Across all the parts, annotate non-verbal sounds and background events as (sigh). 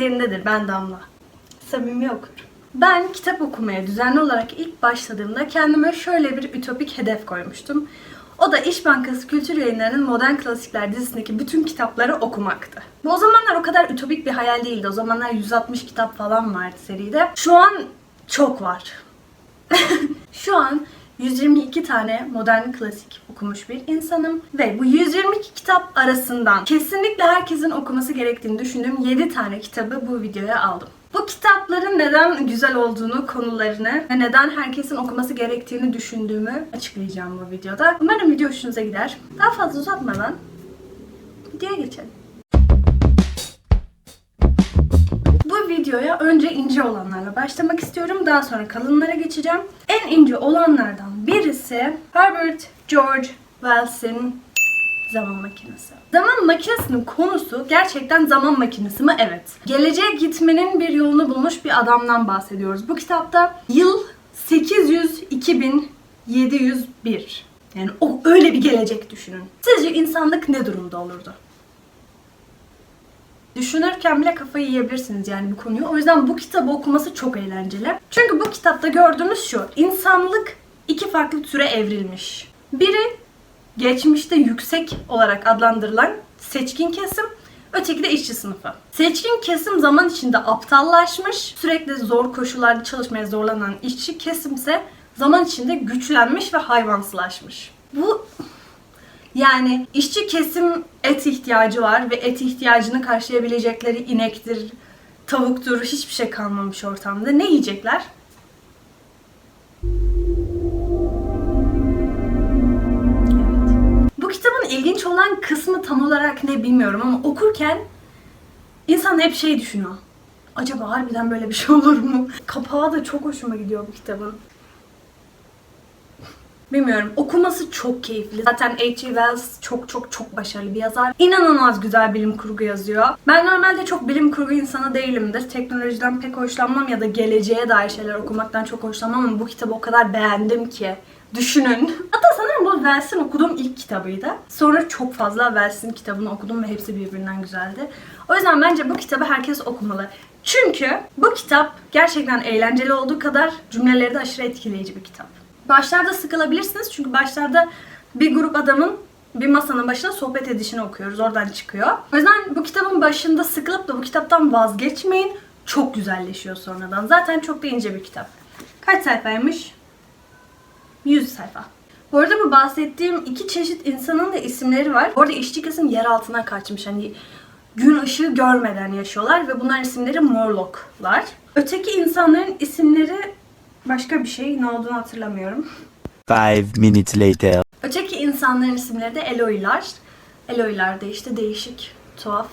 yerindedir. Ben Damla. Samimi okurum. Ben kitap okumaya düzenli olarak ilk başladığımda kendime şöyle bir ütopik hedef koymuştum. O da İş Bankası Kültür Yayınları'nın Modern Klasikler dizisindeki bütün kitapları okumaktı. Bu o zamanlar o kadar ütopik bir hayal değildi. O zamanlar 160 kitap falan vardı seride. Şu an çok var. (laughs) Şu an 122 tane modern klasik okumuş bir insanım ve bu 122 kitap arasından kesinlikle herkesin okuması gerektiğini düşündüğüm 7 tane kitabı bu videoya aldım. Bu kitapların neden güzel olduğunu, konularını ve neden herkesin okuması gerektiğini düşündüğümü açıklayacağım bu videoda. Umarım video hoşunuza gider. Daha fazla uzatmadan videoya geçelim. Videoya önce ince olanlarla başlamak istiyorum. Daha sonra kalınlara geçeceğim. En ince olanlardan birisi Herbert George Wells'in Zaman Makinesi. Zaman Makinesi'nin konusu gerçekten zaman makinesi mi? Evet. Geleceğe gitmenin bir yolunu bulmuş bir adamdan bahsediyoruz. Bu kitapta yıl 800 2701. Yani o öyle bir gelecek düşünün. Sizce insanlık ne durumda olurdu? Düşünürken bile kafayı yiyebilirsiniz yani bu konuyu. O yüzden bu kitabı okuması çok eğlenceli. Çünkü bu kitapta gördüğünüz şu. insanlık iki farklı türe evrilmiş. Biri geçmişte yüksek olarak adlandırılan seçkin kesim, öteki de işçi sınıfı. Seçkin kesim zaman içinde aptallaşmış, sürekli zor koşullarda çalışmaya zorlanan işçi kesimse zaman içinde güçlenmiş ve hayvansılaşmış. Bu yani işçi kesim et ihtiyacı var ve et ihtiyacını karşılayabilecekleri inektir, tavuktur, hiçbir şey kalmamış ortamda. Ne yiyecekler? Evet. Bu kitabın ilginç olan kısmı tam olarak ne bilmiyorum ama okurken insan hep şey düşünüyor. Acaba harbiden böyle bir şey olur mu? Kapağı da çok hoşuma gidiyor bu kitabın. Bilmiyorum. Okuması çok keyifli. Zaten H.G. Wells çok çok çok başarılı bir yazar. İnanılmaz güzel bilim kurgu yazıyor. Ben normalde çok bilim kurgu insanı değilimdir. Teknolojiden pek hoşlanmam ya da geleceğe dair şeyler okumaktan çok hoşlanmam ama bu kitabı o kadar beğendim ki. Düşünün. (laughs) Hatta sanırım bu Wells'in okuduğum ilk kitabıydı. Sonra çok fazla Wells'in kitabını okudum ve hepsi birbirinden güzeldi. O yüzden bence bu kitabı herkes okumalı. Çünkü bu kitap gerçekten eğlenceli olduğu kadar cümleleri de aşırı etkileyici bir kitap. Başlarda sıkılabilirsiniz çünkü başlarda bir grup adamın bir masanın başına sohbet edişini okuyoruz. Oradan çıkıyor. O yüzden bu kitabın başında sıkılıp da bu kitaptan vazgeçmeyin. Çok güzelleşiyor sonradan. Zaten çok da ince bir kitap. Kaç sayfaymış? 100 sayfa. Bu arada bu bahsettiğim iki çeşit insanın da isimleri var. Bu arada işçi kesim yer altına kaçmış. Hani gün ışığı görmeden yaşıyorlar ve bunların isimleri Morlock'lar. Öteki insanların isimleri başka bir şey. Ne olduğunu hatırlamıyorum. Five minutes later. Öteki insanların isimleri de Eloy'lar. Eloy'lar da işte değişik, tuhaf,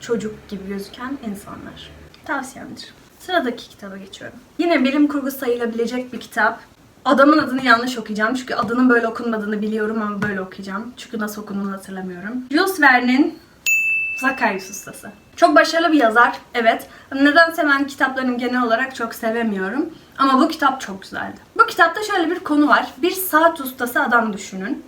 çocuk gibi gözüken insanlar. Tavsiyemdir. Sıradaki kitaba geçiyorum. Yine bilim kurgu sayılabilecek bir kitap. Adamın adını yanlış okuyacağım çünkü adının böyle okunmadığını biliyorum ama böyle okuyacağım. Çünkü nasıl okunduğunu hatırlamıyorum. Jules Verne'in Zakarius Ustası. Çok başarılı bir yazar, evet. Nedense ben kitaplarını genel olarak çok sevemiyorum. Ama bu kitap çok güzeldi. Bu kitapta şöyle bir konu var. Bir saat ustası adam düşünün.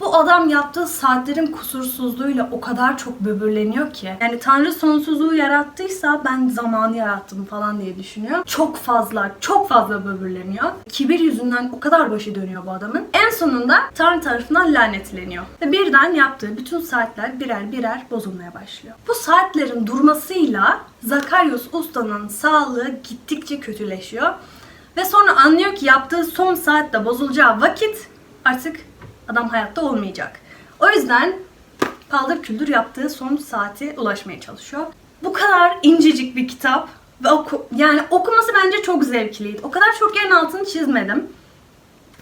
Bu adam yaptığı saatlerin kusursuzluğuyla o kadar çok böbürleniyor ki. Yani Tanrı sonsuzluğu yarattıysa ben zamanı yarattım falan diye düşünüyor. Çok fazla, çok fazla böbürleniyor. Kibir yüzünden o kadar başı dönüyor bu adamın. En sonunda Tanrı tarafından lanetleniyor. Ve birden yaptığı bütün saatler birer birer bozulmaya başlıyor. Bu saatlerin durmasıyla Zakarius ustanın sağlığı gittikçe kötüleşiyor. Ve sonra anlıyor ki yaptığı son saatte bozulacağı vakit artık adam hayatta olmayacak. O yüzden paldır küldür yaptığı son saate ulaşmaya çalışıyor. Bu kadar incecik bir kitap ve oku yani okuması bence çok zevkliydi. O kadar çok yerin altını çizmedim.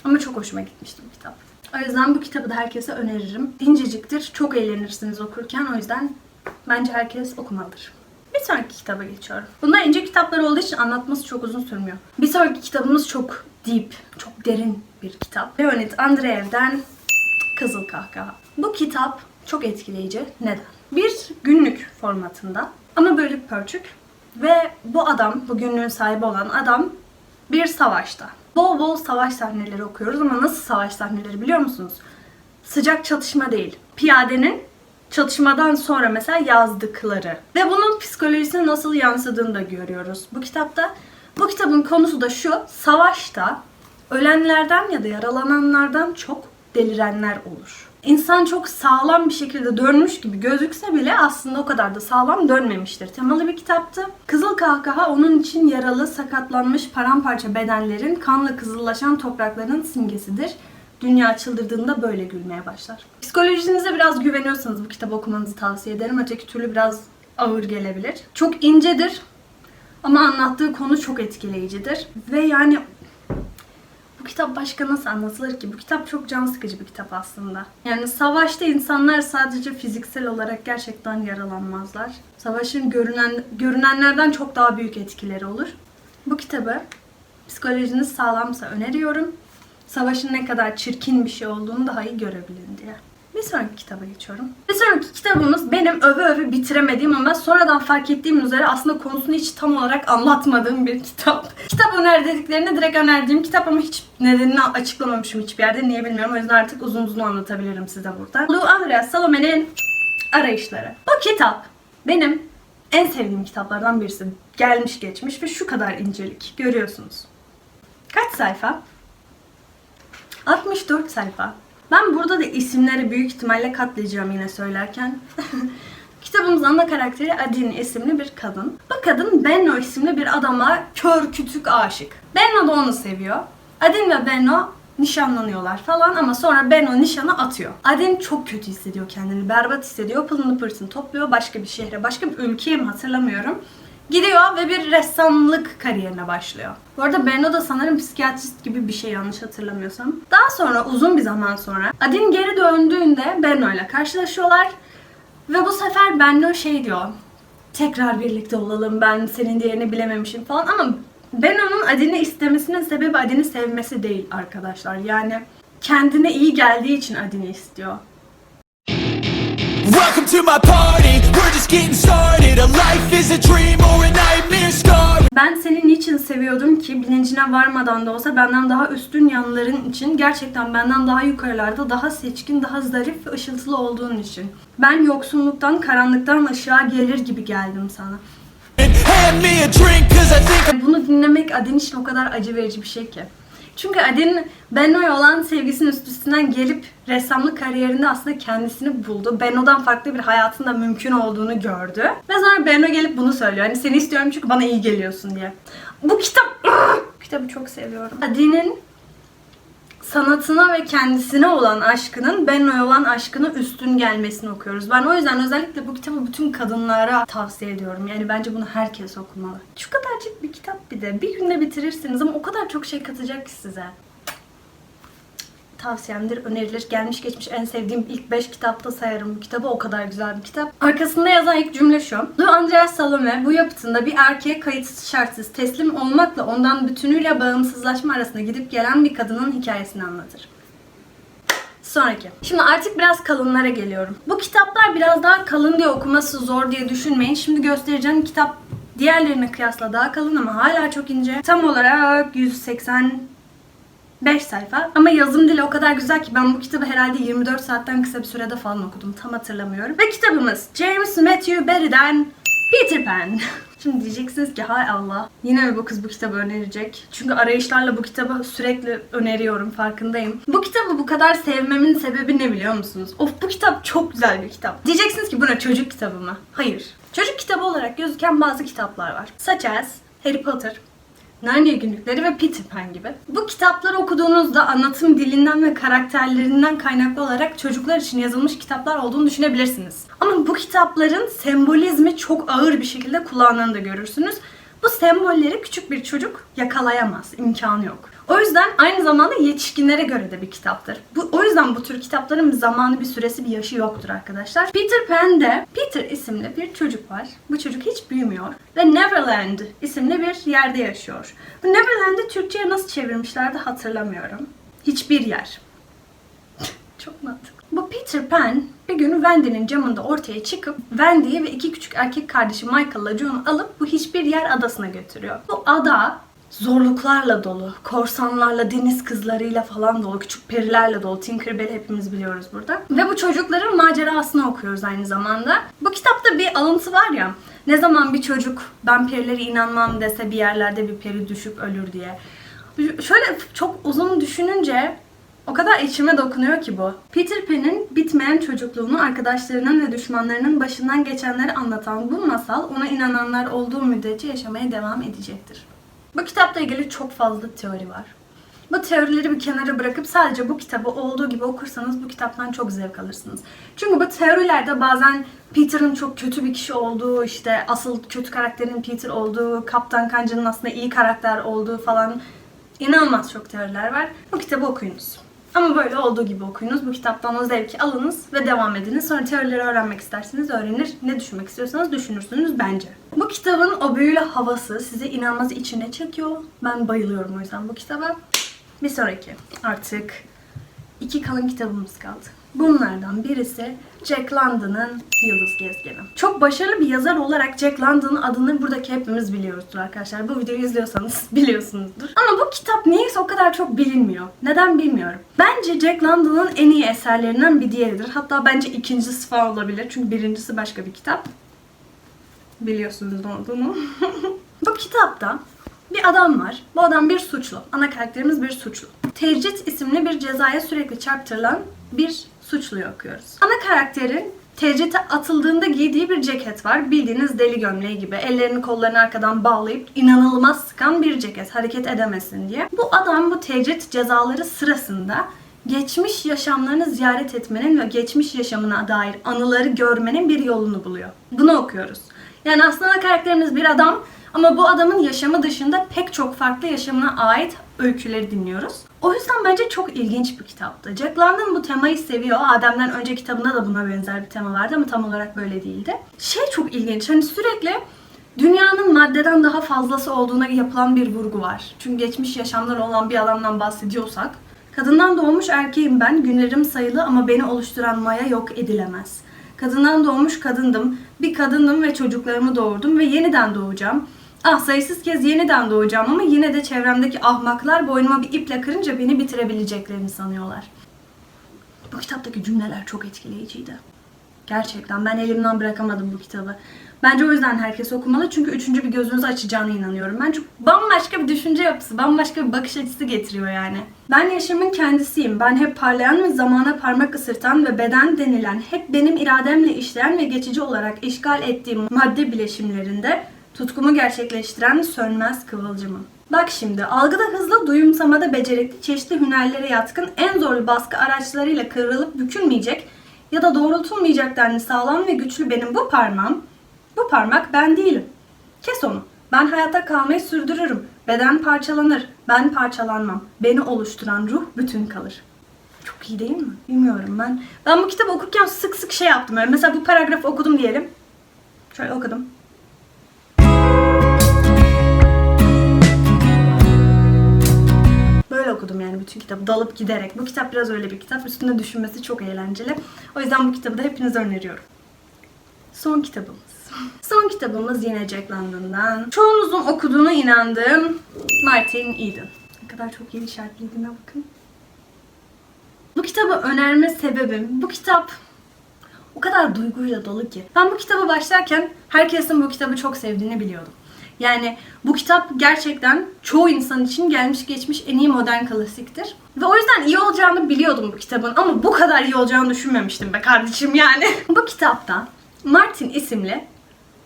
Ama çok hoşuma gitmişti bu kitap. O yüzden bu kitabı da herkese öneririm. İnceciktir, çok eğlenirsiniz okurken. O yüzden bence herkes okumalıdır. Bir sonraki kitaba geçiyorum. Bunlar ince kitaplar olduğu için anlatması çok uzun sürmüyor. Bir sonraki kitabımız çok deep, çok derin bir kitap. Leonid Andreev'den Kızıl Kahkaha. Bu kitap çok etkileyici. Neden? Bir günlük formatında ama böyle pörçük. Ve bu adam, bu günlüğün sahibi olan adam bir savaşta. Bol bol savaş sahneleri okuyoruz ama nasıl savaş sahneleri biliyor musunuz? Sıcak çatışma değil. Piyadenin çatışmadan sonra mesela yazdıkları ve bunun psikolojisine nasıl yansıdığını da görüyoruz bu kitapta. Bu kitabın konusu da şu, savaşta ölenlerden ya da yaralananlardan çok delirenler olur. İnsan çok sağlam bir şekilde dönmüş gibi gözükse bile aslında o kadar da sağlam dönmemiştir. Temalı bir kitaptı. Kızıl kahkaha onun için yaralı, sakatlanmış, paramparça bedenlerin, kanla kızıllaşan toprakların simgesidir. Dünya çıldırdığında böyle gülmeye başlar. Psikolojinize biraz güveniyorsanız bu kitabı okumanızı tavsiye ederim. Öteki türlü biraz ağır gelebilir. Çok incedir ama anlattığı konu çok etkileyicidir. Ve yani kitap başka nasıl anlatılır ki? Bu kitap çok can sıkıcı bir kitap aslında. Yani savaşta insanlar sadece fiziksel olarak gerçekten yaralanmazlar. Savaşın görünen görünenlerden çok daha büyük etkileri olur. Bu kitabı psikolojiniz sağlamsa öneriyorum. Savaşın ne kadar çirkin bir şey olduğunu daha iyi görebilin diye. Bir sonraki kitaba geçiyorum. Bir sonraki kitabımız benim öve öve bitiremediğim ama sonradan fark ettiğim üzere aslında konusunu hiç tam olarak anlatmadığım bir kitap. (laughs) Kitap öner dediklerine direkt önerdiğim kitap ama hiç nedenini açıklamamışım hiçbir yerde. Niye bilmiyorum. O yüzden artık uzun uzun anlatabilirim size burada. Lou Andreas Salome'nin Arayışları. Bu kitap benim en sevdiğim kitaplardan birisi. Gelmiş geçmiş ve şu kadar incelik. Görüyorsunuz. Kaç sayfa? 64 sayfa. Ben burada da isimleri büyük ihtimalle katlayacağım yine söylerken. (laughs) Kitabımızın ana karakteri Adine isimli bir kadın. Bu kadın Benno isimli bir adama kör kütük aşık. Benno da onu seviyor. Adin ve Benno nişanlanıyorlar falan ama sonra Benno nişanı atıyor. Adin çok kötü hissediyor kendini, berbat hissediyor. Pılını pırtını topluyor başka bir şehre, başka bir ülkeye mi hatırlamıyorum. Gidiyor ve bir ressamlık kariyerine başlıyor. Bu arada Benno da sanırım psikiyatrist gibi bir şey yanlış hatırlamıyorsam. Daha sonra uzun bir zaman sonra Adin geri döndüğünde Benno ile karşılaşıyorlar. Ve bu sefer Benno şey diyor. Tekrar birlikte olalım ben senin diğerini bilememişim falan ama Benno'nun Adin'i istemesinin sebebi Adin'i sevmesi değil arkadaşlar. Yani kendine iyi geldiği için Adin'i istiyor. Welcome to my party, we're just getting started A life is a dream or seviyordum ki bilincine varmadan da olsa benden daha üstün yanların için gerçekten benden daha yukarılarda daha seçkin, daha zarif ve ışıltılı olduğun için. Ben yoksunluktan, karanlıktan ışığa gelir gibi geldim sana. Bunu dinlemek Adin için o kadar acı verici bir şey ki. Çünkü Adin Benno'ya olan sevgisinin üstünden gelip ressamlık kariyerinde aslında kendisini buldu. Benno'dan farklı bir hayatın da mümkün olduğunu gördü. Ve sonra Benno gelip bunu söylüyor. Hani seni istiyorum çünkü bana iyi geliyorsun diye. Bu kitap... (clears throat) Kitabı çok seviyorum. Adin'in sanatına ve kendisine olan aşkının Benno'ya olan aşkına üstün gelmesini okuyoruz. Ben o yüzden özellikle bu kitabı bütün kadınlara tavsiye ediyorum. Yani bence bunu herkes okumalı. Şu kadarcık bir kitap bir de. Bir günde bitirirsiniz ama o kadar çok şey katacak ki size. Tavsiyemdir, önerilir. Gelmiş geçmiş en sevdiğim ilk 5 kitapta sayarım bu kitabı. O kadar güzel bir kitap. Arkasında yazan ilk cümle şu. Lou Andreas Salome bu yapıtında bir erkeğe kayıtsız şartsız teslim olmakla ondan bütünüyle bağımsızlaşma arasında gidip gelen bir kadının hikayesini anlatır. Sonraki. Şimdi artık biraz kalınlara geliyorum. Bu kitaplar biraz daha kalın diye okuması zor diye düşünmeyin. Şimdi göstereceğim kitap diğerlerine kıyasla daha kalın ama hala çok ince. Tam olarak 180 5 sayfa. Ama yazım dili o kadar güzel ki ben bu kitabı herhalde 24 saatten kısa bir sürede falan okudum. Tam hatırlamıyorum. Ve kitabımız James Matthew Barrie'den Peter Pan. (laughs) Şimdi diyeceksiniz ki hay Allah yine mi bu kız bu kitabı önerecek? Çünkü arayışlarla bu kitabı sürekli öneriyorum farkındayım. Bu kitabı bu kadar sevmemin sebebi ne biliyor musunuz? Of bu kitap çok güzel bir kitap. Diyeceksiniz ki bu ne çocuk kitabı mı? Hayır. Çocuk kitabı olarak gözüken bazı kitaplar var. Such as Harry Potter, Narnia günlükleri ve Peter Pan gibi. Bu kitapları okuduğunuzda anlatım dilinden ve karakterlerinden kaynaklı olarak çocuklar için yazılmış kitaplar olduğunu düşünebilirsiniz. Ama bu kitapların sembolizmi çok ağır bir şekilde kullandığını da görürsünüz. Bu sembolleri küçük bir çocuk yakalayamaz, imkanı yok. O yüzden aynı zamanda yetişkinlere göre de bir kitaptır. Bu, o yüzden bu tür kitapların bir zamanı, bir süresi, bir yaşı yoktur arkadaşlar. Peter Pan'de Peter isimli bir çocuk var. Bu çocuk hiç büyümüyor ve Neverland isimli bir yerde yaşıyor. Bu Neverland'i Türkçe'ye nasıl çevirmişlerdi hatırlamıyorum. Hiçbir yer. (laughs) Çok mantıklı. Bu Peter Pan bir gün Wendy'nin camında ortaya çıkıp Wendy'yi ve iki küçük erkek kardeşi Michael'la John'u alıp bu hiçbir yer adasına götürüyor. Bu ada zorluklarla dolu, korsanlarla, deniz kızlarıyla falan dolu, küçük perilerle dolu. Tinkerbell hepimiz biliyoruz burada. Ve bu çocukların macerasını okuyoruz aynı zamanda. Bu kitapta bir alıntı var ya, ne zaman bir çocuk ben perilere inanmam dese bir yerlerde bir peri düşüp ölür diye. Şöyle çok uzun düşününce o kadar içime dokunuyor ki bu. Peter Pan'in bitmeyen çocukluğunu arkadaşlarının ve düşmanlarının başından geçenleri anlatan bu masal ona inananlar olduğu müddetçe yaşamaya devam edecektir. Bu kitapla ilgili çok fazla teori var. Bu teorileri bir kenara bırakıp sadece bu kitabı olduğu gibi okursanız bu kitaptan çok zevk alırsınız. Çünkü bu teorilerde bazen Peter'ın çok kötü bir kişi olduğu, işte asıl kötü karakterin Peter olduğu, Kaptan Kanca'nın aslında iyi karakter olduğu falan inanılmaz çok teoriler var. Bu kitabı okuyunuz. Ama böyle olduğu gibi okuyunuz. Bu kitaptan o zevki alınız ve devam ediniz. Sonra teorileri öğrenmek isterseniz öğrenir. Ne düşünmek istiyorsanız düşünürsünüz bence. Bu kitabın o büyülü havası sizi inanılmaz içine çekiyor. Ben bayılıyorum o yüzden bu kitaba. Bir sonraki. Artık iki kalın kitabımız kaldı. Bunlardan birisi Jack London'ın Yıldız Gezgeni. Çok başarılı bir yazar olarak Jack London'ın adını buradaki hepimiz biliyoruzdur arkadaşlar. Bu videoyu izliyorsanız (laughs) biliyorsunuzdur. Ama bu kitap niyeyse o kadar çok bilinmiyor. Neden bilmiyorum. Bence Jack London'ın en iyi eserlerinden bir diğeridir. Hatta bence ikincisi falan olabilir. Çünkü birincisi başka bir kitap. Biliyorsunuz ne olduğunu. (laughs) bu kitapta bir adam var. Bu adam bir suçlu. Ana karakterimiz bir suçlu. Tecrit isimli bir cezaya sürekli çarptırılan bir suçluyu okuyoruz. Ana karakterin tecrite atıldığında giydiği bir ceket var. Bildiğiniz deli gömleği gibi. Ellerini kollarını arkadan bağlayıp inanılmaz sıkan bir ceket. Hareket edemesin diye. Bu adam bu tecrit cezaları sırasında geçmiş yaşamlarını ziyaret etmenin ve geçmiş yaşamına dair anıları görmenin bir yolunu buluyor. Bunu okuyoruz. Yani aslında karakterimiz bir adam ama bu adamın yaşamı dışında pek çok farklı yaşamına ait öyküleri dinliyoruz. O yüzden bence çok ilginç bir kitaptı. Jack London bu temayı seviyor. Adem'den önce kitabında da buna benzer bir tema vardı ama tam olarak böyle değildi. Şey çok ilginç. Hani sürekli dünyanın maddeden daha fazlası olduğuna yapılan bir vurgu var. Çünkü geçmiş yaşamlar olan bir adamdan bahsediyorsak Kadından doğmuş erkeğim ben, günlerim sayılı ama beni oluşturan maya yok edilemez. Kadından doğmuş kadındım, bir kadındım ve çocuklarımı doğurdum ve yeniden doğacağım. Ah sayısız kez yeniden doğacağım ama yine de çevremdeki ahmaklar boynuma bir iple kırınca beni bitirebileceklerini sanıyorlar. Bu kitaptaki cümleler çok etkileyiciydi. Gerçekten ben elimden bırakamadım bu kitabı. Bence o yüzden herkes okumalı çünkü üçüncü bir gözünüzü açacağına inanıyorum. Bence bambaşka bir düşünce yapısı, bambaşka bir bakış açısı getiriyor yani. Ben yaşamın kendisiyim. Ben hep parlayan ve zamana parmak ısırtan ve beden denilen, hep benim irademle işleyen ve geçici olarak işgal ettiğim madde bileşimlerinde tutkumu gerçekleştiren sönmez kıvılcımım. Bak şimdi, algıda hızlı, duyumsamada becerikli, çeşitli hünerlere yatkın, en zorlu baskı araçlarıyla kıvrılıp bükülmeyecek ya da doğrultulmayacak denli sağlam ve güçlü benim bu parmağım, bu parmak ben değilim. Kes onu. Ben hayatta kalmayı sürdürürüm. Beden parçalanır. Ben parçalanmam. Beni oluşturan ruh bütün kalır. Çok iyi değil mi? Bilmiyorum ben. Ben bu kitabı okurken sık sık şey yaptım. Mesela bu paragrafı okudum diyelim. Şöyle okudum. Yani bütün kitabı dalıp giderek. Bu kitap biraz öyle bir kitap. Üstünde düşünmesi çok eğlenceli. O yüzden bu kitabı da hepinize öneriyorum. Son kitabımız. Son kitabımız yine Jack London'dan. Çoğunuzun okuduğuna inandığım Martin Eden. Ne kadar çok yeni işaretlediğime bakın. Bu kitabı önerme sebebim, bu kitap o kadar duyguyla dolu ki. Ben bu kitaba başlarken herkesin bu kitabı çok sevdiğini biliyordum. Yani bu kitap gerçekten çoğu insan için gelmiş geçmiş en iyi modern klasiktir. Ve o yüzden iyi olacağını biliyordum bu kitabın ama bu kadar iyi olacağını düşünmemiştim be kardeşim yani. (laughs) bu kitapta Martin isimli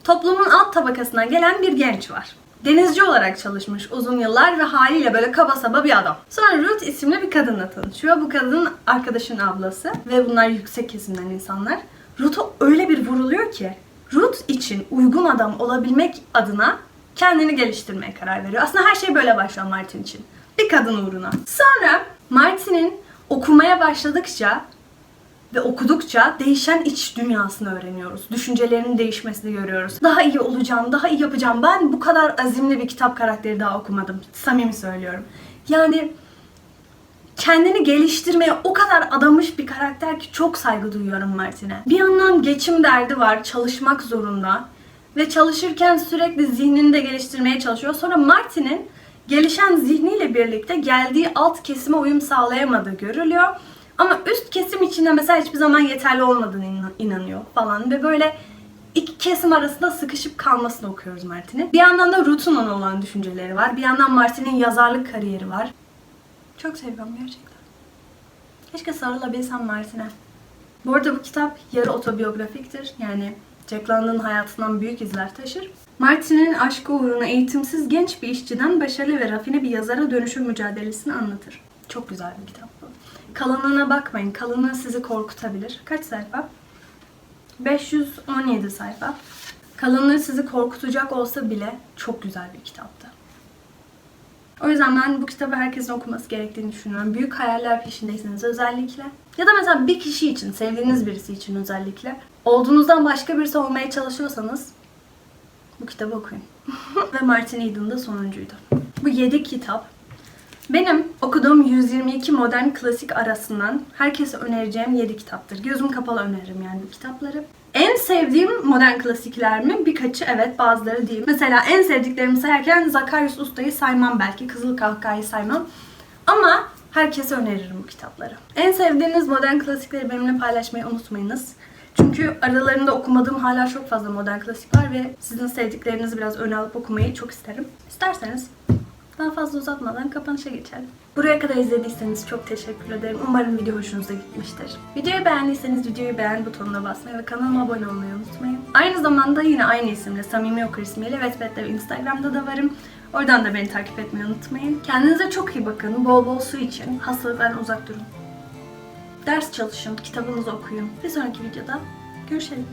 toplumun alt tabakasından gelen bir genç var. Denizci olarak çalışmış uzun yıllar ve haliyle böyle kaba saba bir adam. Sonra Ruth isimli bir kadınla tanışıyor. Bu kadın arkadaşın ablası ve bunlar yüksek kesimden insanlar. Ruth'a öyle bir vuruluyor ki Ruth için uygun adam olabilmek adına kendini geliştirmeye karar veriyor. Aslında her şey böyle başlıyor Martin için. Bir kadın uğruna. Sonra Martin'in okumaya başladıkça ve okudukça değişen iç dünyasını öğreniyoruz. Düşüncelerinin değişmesini görüyoruz. Daha iyi olacağım, daha iyi yapacağım. Ben bu kadar azimli bir kitap karakteri daha okumadım. Samimi söylüyorum. Yani kendini geliştirmeye o kadar adamış bir karakter ki çok saygı duyuyorum Martin'e. Bir yandan geçim derdi var, çalışmak zorunda ve çalışırken sürekli zihnini de geliştirmeye çalışıyor. Sonra Martin'in gelişen zihniyle birlikte geldiği alt kesime uyum sağlayamadığı görülüyor. Ama üst kesim içinde mesela hiçbir zaman yeterli olmadığını inan- inanıyor falan ve böyle iki kesim arasında sıkışıp kalmasını okuyoruz Martin'in. Bir yandan da Ruth'un ona olan düşünceleri var. Bir yandan Martin'in yazarlık kariyeri var. Çok seviyorum gerçekten. Keşke sarılabilsem Martin'e. Bu arada bu kitap yarı otobiyografiktir. Yani Jack London'ın hayatından büyük izler taşır. Martin'in aşkı uğruna eğitimsiz genç bir işçiden başarılı ve rafine bir yazara dönüşüm mücadelesini anlatır. Çok güzel bir kitap bu. Kalınlığına bakmayın. Kalınlığı sizi korkutabilir. Kaç sayfa? 517 sayfa. Kalınlığı sizi korkutacak olsa bile çok güzel bir kitaptı. O yüzden ben bu kitabı herkesin okuması gerektiğini düşünüyorum. Büyük hayaller peşindeyseniz özellikle. Ya da mesela bir kişi için, sevdiğiniz birisi için özellikle. Olduğunuzdan başka birisi olmaya çalışıyorsanız bu kitabı okuyun. (laughs) Ve Martin Eden da sonuncuydu. Bu 7 kitap benim okuduğum 122 modern klasik arasından herkese önereceğim 7 kitaptır. Gözüm kapalı öneririm yani bu kitapları. En sevdiğim modern klasikler mi? Birkaçı evet bazıları değil. Mesela en sevdiklerimi sayarken Zakarius Usta'yı saymam belki. Kızıl Kahkaha'yı saymam. Ama herkese öneririm bu kitapları. En sevdiğiniz modern klasikleri benimle paylaşmayı unutmayınız. Çünkü aralarında okumadığım hala çok fazla modern klasik var ve sizin sevdiklerinizi biraz öne alıp okumayı çok isterim. İsterseniz daha fazla uzatmadan kapanışa geçelim. Buraya kadar izlediyseniz çok teşekkür ederim. Umarım video hoşunuza gitmiştir. Videoyu beğendiyseniz videoyu beğen butonuna basmayı ve kanalıma abone olmayı unutmayın. Aynı zamanda yine aynı isimle Samimi Okur ismiyle Wattpad'de ve Instagram'da da varım. Oradan da beni takip etmeyi unutmayın. Kendinize çok iyi bakın. Bol bol su için. Hastalıklardan uzak durun. Ders çalışın, kitabınızı okuyun. Bir sonraki videoda görüşelim.